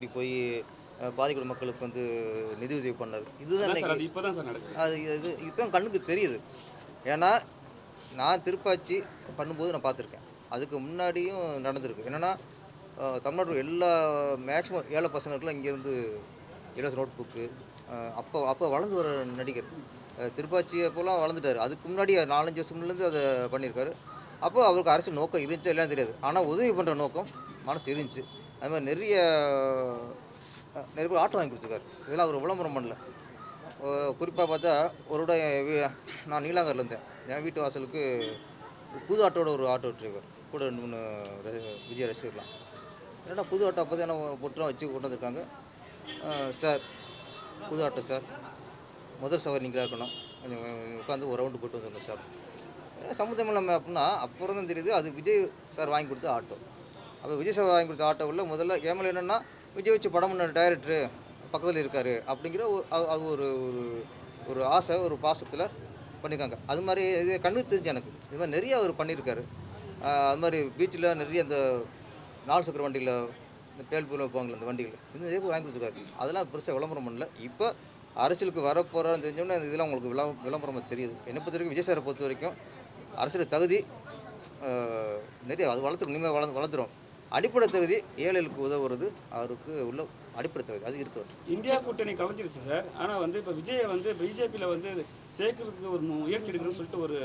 இப்படி போய் பாதிக்கப்பட்ட மக்களுக்கு வந்து நிதி உதவி பண்ணார். இதுதான் இப்போ தான் சார் நடக்குது. அது இது இப்போ கண்ணுக்கு தெரியுது. ஏன்னா நான் திருப்பாச்சி பண்ணும்போது நான் பார்த்துருக்கேன். அதுக்கு முன்னாடியும் நடந்திருக்கு. என்னென்னா தமிழ்நாடு எல்லா மேக்ஸிமம் ஏழை பசங்களுக்குலாம் இங்கேருந்து இலவச நோட் புக்கு அப்போ அப்போ வளர்ந்து வர நடிகர். திருப்பாச்சி அப்போலாம் வளர்ந்துட்டார். அதுக்கு முன்னாடி நாலஞ்சு வருஷம் முன்னேருந்து அதை பண்ணியிருக்காரு. அப்போ அவருக்கு அரசியல் நோக்கம் இருந்துச்சா இல்லைன்னு தெரியாது. ஆனால் உதவி பண்ணுற நோக்கம் மனசு இருந்துச்சு. அது மாதிரி நிறைய நிறைய பேர் ஆட்டோ வாங்கி கொடுத்துருக்காரு. இதெல்லாம் அவர் விளம்பரம் பண்ணல. குறிப்பாக பார்த்தா ஒரு விட நான் நீலாங்கரில் இருந்தேன். என் வீட்டு வாசலுக்கு புது ஆட்டோட ஒரு ஆட்டோ டிரைவர் கூட ரெண்டு மூணு விஜய விஜய் ரசிகர்லாம். என்னடா புது ஆட்டோ அப்போ தான் பொட்டுலாம் வச்சு கொண்டு வந்திருக்காங்க? சார் புது ஆட்டோ சார். முதல் சவாரி நீங்களாக இருக்கணும். கொஞ்சம் உட்காந்து ஒரு ரவுண்டு போட்டு வந்துடணும் சார். சம்மந்தம் இல்லாமல் அப்படின்னா அப்புறம் தான் தெரியுது அது விஜய் சார் வாங்கி கொடுத்த ஆட்டோ. அப்போ விஜய் சார் வாங்கி கொடுத்த ஆட்டோவில் முதல்ல கேமல் என்னென்னா விஜய் வச்சு படம் பண்ண டைரக்டரு பக்கத்தில் இருக்கார். அப்படிங்கிற ஒரு அது- ஒரு ஒரு ஒரு ஆசை ஒரு பாசத்தில் பண்ணியிருக்காங்க அது மாதிரி இது கண்ணுக்கு தெரிஞ்சு எனக்கு. இது மாதிரி நிறைய அவர் பண்ணியிருக்காரு அது மாதிரி பீச்சில் நிறைய அந்த நாலு சக்கர வண்டியில் இந்த பேல்பூரில் வைப்பாங்களே அந்த வண்டிகள் இன்னும் நிறைய போய் வாங்கி கொடுத்துருக்காரு. அதெல்லாம் பெருசாக விளம்பரம் பண்ணல. இப்போ அரசியலுக்கு வரப்போகிறான்னு தெரிஞ்சோம்னா அந்த இதெல்லாம் உங்களுக்கு விளம் விளம்பரமாக தெரியுது. என்னை பொறுத்த வரைக்கும் விஜய் சாரை பொறுத்த வரைக்கும் அரசியல் தகுதி நிறைய. அது வளர்த்துரும் இனிமேல் வளர்ந்து வளர்த்துரும் அடிப்படை தகுதி ஏழைகளுக்கு உதவுறது அவருக்கு உள்ள அடிப்படை தகுதி அது இருக்கு. இந்தியா கூட்டணி கலைஞ்சிருச்சு சார். ஆனால் வந்து இப்போ விஜயை வந்து பிஜேபியில் வந்து சேர்க்கறதுக்கு ஒரு முயற்சி எடுக்கிறேன்னு சொல்லிட்டு ஒரு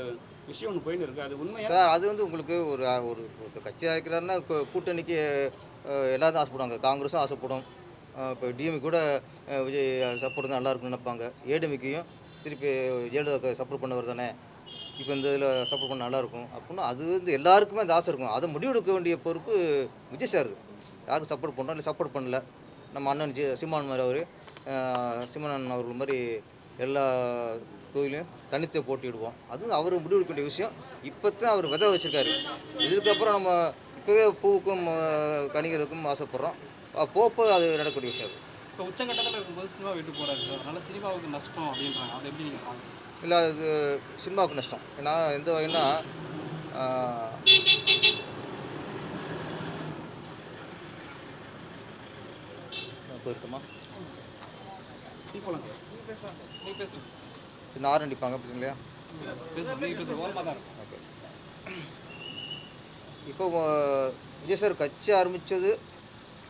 விஷயம் ஒன்று போயின்னு இருக்கு. அது உண்மையா? சார் அது வந்து உங்களுக்கு ஒரு ஒரு கட்சியாக இருக்கிறாருன்னா கூட்டணிக்கு எல்லாரும் ஆசைப்படுவாங்க. காங்கிரஸும் ஆசைப்படும். இப்போ டிஎம்கே கூட விஜய் சப்போர்ட் தான் நல்லா இருக்கும்னு நினைப்பாங்க. ஏடிஎம்கேயும் திருப்பி ஜெயலலிதாவுக்கு சப்போர்ட் பண்ணவர் தானே? இப்போ இந்த இதில் சப்போர்ட் பண்ண நல்லாயிருக்கும் அப்படின்னா அது வந்து எல்லாருக்குமே அந்த ஆசை இருக்கும். அதை முடிவெடுக்க வேண்டிய பொறுப்பு விஜய் சாருது யாருக்கு சப்போர்ட் பண்ணுறோம் இல்லை சப்போர்ட் பண்ணல. நம்ம அண்ணன் ஜி சிம்மான் மாதிரி அவர் சீமானன் அவர்கள் மாதிரி எல்லா தொழிலையும் தனித்து போட்டிடுவோம் அது அவர் முடிவெடுக்க வேண்டிய விஷயம். இப்போ தான் அவர் விதை வச்சுருக்காரு. இதுக்கப்புறம் நம்ம இப்போவே பூவுக்கும் கணிக்கிறதுக்கும் ஆசைப்பட்றோம். போப்போ அது நடக்கக்கூடிய விஷயம் அது. இப்போ உச்சகட்டத்தில் இருக்கும்போது சினிமா விட்டு போகிறாரு அதனால் சினிமாவுக்கு நஷ்டம் அப்படின்றாங்க. அதை எப்படி நீங்கள் பார்க்குறீங்க? இல்லை அது சினிமாவுக்கு நஷ்டம். ஏன்னா எந்த வகைன்னா போயிருக்குமா நீ போகலாம் சார். நீங்கள் பேசுங்க சின்ன ஆறு அடிப்பாங்க பிரச்சனை இல்லையா ஓகே. இப்போ விஜய் சார் கட்சி ஆரம்பித்தது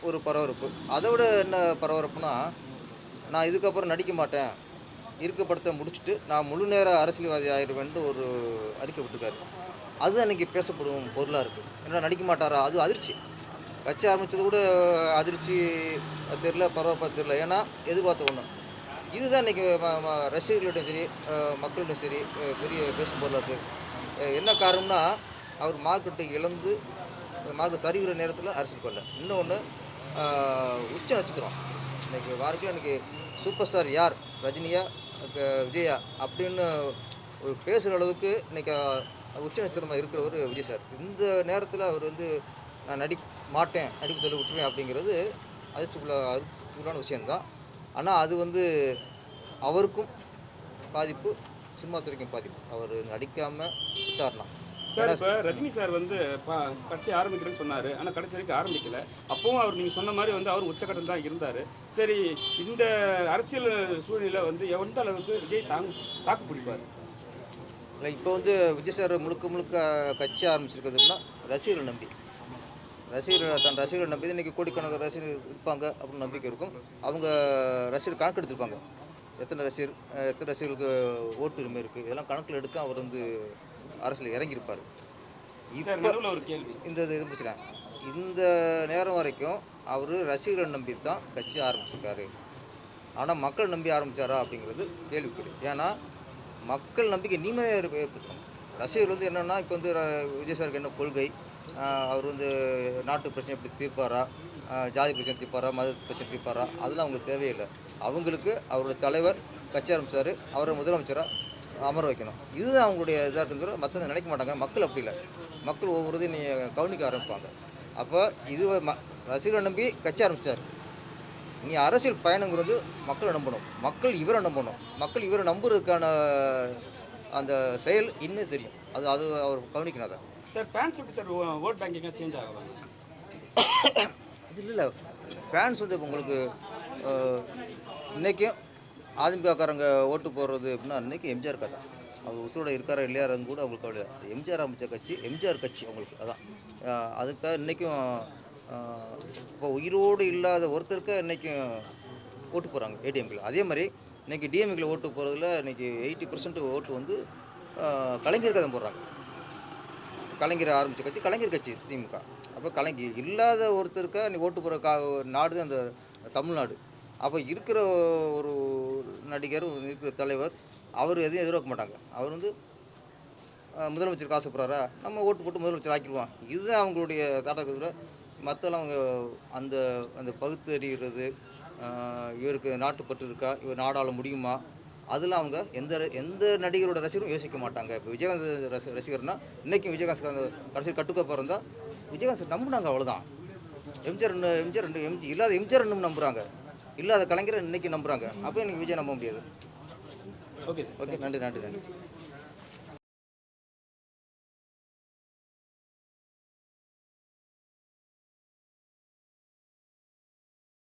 ஒரு பரபரப்பு. அதை விட என்ன பரபரப்புனா நான் இதுக்கப்புறம் நடிக்க மாட்டேன். இருக்கப்படத்தை முடிச்சுட்டு நான் முழு நேர அரசியல்வாதி ஆயிடுவேன்ட்டு ஒரு அறிக்கை விட்டுருக்காரு. அது அன்றைக்கி பேசப்படும் பொருளாக இருக்குது ஏன்னா நடிக்க மாட்டாரா? அது அதிர்ச்சி. கட்சி ஆரம்பித்தது கூட அதிர்ச்சி தெரில பரவாயில்ல தெரில ஏன்னா எதிர்பார்த்த ஒன்று இதுதான் இன்றைக்கி ரசிகர்களிடம் சரி மக்களிடம் சரி பெரிய பேசும் பொருளாக இருக்குது என்ன காரணம்னா அவர் மார்க்கெட்டை இழந்து மார்க்கெட் சரிகிற நேரத்தில் அரசியல் கொள்ள இன்னொன்று உச்ச நட்சத்திரம். இன்றைக்கி வாழ்க்கையில் இன்றைக்கி சூப்பர் ஸ்டார் யார்? ரஜினியா விஜயா அப்படின்னு ஒரு பேசுகிற அளவுக்கு இன்றைக்கி உச்ச நட்சத்திரமாக இருக்கிறவர் விஜய் சார். இந்த நேரத்தில் அவர் வந்து நான் நடி மாட்டேன் நடிப்பு தொழில் விட்டுருவேன் அப்படிங்கிறது அதிர்ச்சிக்குள்ள அதிர்ச்சிக்குள்ளான விஷயந்தான் ஆனால் அது வந்து அவருக்கும் பாதிப்பு சினிமா துறைக்கும் பாதிப்பு. அவர் நடிக்காமல் விட்டார்னா சார் இப்போ ரஜினி சார் வந்து கட்சி ஆரம்பிக்கிறேன்னு சொன்னார். ஆனால் கடைசி வரைக்கும் ஆரம்பிக்கல. அப்பவும் அவர் நீங்கள் சொன்ன மாதிரி வந்து அவர் உச்சக்கட்டம் தான் இருந்தார். சரி இந்த அரசியல் சூழ்நிலை வந்து எந்த அளவுக்கு விஜய் தாங்கு தாக்கு பிடிப்பார்? இல்லை இப்போ வந்து விஜய் சார் முழுக்க முழுக்க கட்சி ஆரம்பிச்சிருக்கிறதுனா ரசிகர்களை நம்பி. ரசிகர்கள் தன் ரசிகர்களை நம்பி இன்றைக்கி கோடிக்கணக்கான ரசிகர்கள் இருப்பாங்க அப்படின்னு நம்பிக்கை இருக்கும். அவங்க ரசிகர் கணக்கு எடுத்திருப்பாங்க. எத்தனை ரசிகர் எத்தனை ரசிகர்களுக்கு ஓட்டு உரிமை இருக்குது இதெல்லாம் கணக்கில் எடுத்து அவர் வந்து அரசியல் இறங்கியிருப்பார். இப்போ ஒரு கேள்வி. இந்த இது முடிச்சிட்டேன் இந்த நேரம் வரைக்கும் அவர் ரசிகர்களை நம்பி தான் கட்சி ஆரம்பிச்சிருக்காரு. ஆனால் மக்கள் நம்பி ஆரம்பிச்சாரா அப்படிங்கிறது கேள்விக்குறி ஏன்னா மக்கள் நம்பிக்கை நீமே ஏற்படுத்தணும். ரசிகர்கள் வந்து என்னென்னா இப்போ வந்து விஜய் சாருக்கு என்ன கொள்கை? அவர் வந்து நாட்டு பிரச்சனை எப்படி தீர்ப்பாரா? ஜாதி பிரச்சனை தீர்ப்பாரா? மத பிரச்சனை தீர்ப்பாரா? அதெல்லாம் அவங்களுக்கு தேவையில்லை. அவங்களுக்கு அவரோட தலைவர் கட்சி ஆரம்பிச்சார். அவரை முதலமைச்சராக அமர வைக்கணும். இதுதான் அவங்களுடைய இதாக இருக்கிறது மற்றவங்க நினைக்க மாட்டாங்க. மக்கள் அப்படி இல்லை. மக்கள் ஒவ்வொரு இதையும் நீ கவனிக்க ஆரம்பிப்பாங்க. அப்போ இது ம ரசிகர்களை நம்பி கட்சி ஆரம்பிச்சார் நீ அரசியல் பயணங்கிறது மக்களை நம்பணும். மக்கள் இவரை நம்பணும். மக்கள் இவரை நம்புறதுக்கான அந்த செயல் இன்னும் தெரியும். அது அது அவர் கவனிக்கணும் அதை. சார் ஃபேன்ஸ் எப்படி சார் ஓட் பேங்கிங்காக சேஞ்ச் ஆகலாம் அது இல்லை. ஃபேன்ஸ் வந்து இப்போ உங்களுக்கு அஹ், இன்னைக்கும் அதிமுகக்காரங்க ஓட்டு போடுறது அப்படின்னா அன்றைக்கி எம்ஜிஆர் கதை. அவர் உசுரோட இருக்காரா இல்லையாருன்னு கூட அவங்களுக்கு கவலை எம்ஜிஆர் அமைச்ச கட்சி எம்ஜிஆர் கட்சி அவங்களுக்கு அதான். அதுக்காக இன்றைக்கும் இப்போ உயிரோடு இல்லாத ஒருத்தருக்கு இன்றைக்கும் ஓட்டு போகிறாங்க ஏடிஎம்கில். அதே மாதிரி இன்றைக்கி டிஎம்கில் ஓட்டு போகிறதுல இன்றைக்கி எயிட்டி பர்சன்ட் ஓட்டு வந்து கலைஞர் கலைஞருக்கு தான் போடுறாங்க. கலைஞர் ஆரம்பித்த கட்சி கலைஞர் கட்சி திமுக. அப்போ கலைஞர் இல்லாத ஒருத்தருக்கா நீ ஓட்டு போகிற கா நாடு தான் அந்த தமிழ்நாடு. அப்போ இருக்கிற ஒரு நடிகர் இருக்கிற தலைவர் அவர் எதையும் எதிர்பார்க்க மாட்டாங்க. அவர் வந்து முதலமைச்சர் முதலமைச்சருக்கு போகிறாரா நம்ம ஓட்டு போட்டு முதலமைச்சர் ஆக்கிடுவோம் இதுதான் அவங்களுடைய தாட்டத்தை விட மற்றெல்லாம் அவங்க அந்த அந்த பகுத்தறிகிறது இவருக்கு நாட்டுப்பற்று இருக்கா? இவர் நாடாள முடியுமா? அதெல்லாம் அவங்க எந்த எந்த நடிகரோட ரசிகரும் யோசிக்க மாட்டாங்க. இப்போ விஜயகாந்த் ரசி ரசிகர்னா இன்றைக்கும் விஜயகாந்த் கடைசி கட்டுக்க பிறந்தா விஜயகாந்த் நம்பினாங்க அவ்வளோதான் எம்ஜிஆர் எம்ஜிஆர் ரெண்டு எம்ஜி இல்லாத எம்ஜிஆர் ரெண்டும் நம்புகிறாங்க இல்லாத கலைஞரை இன்னைக்கு நம்புகிறாங்க அப்போ எனக்கு விஜய் நம்ப முடியாது. ஓகே ஓகே நன்றி நன்றி நன்றி.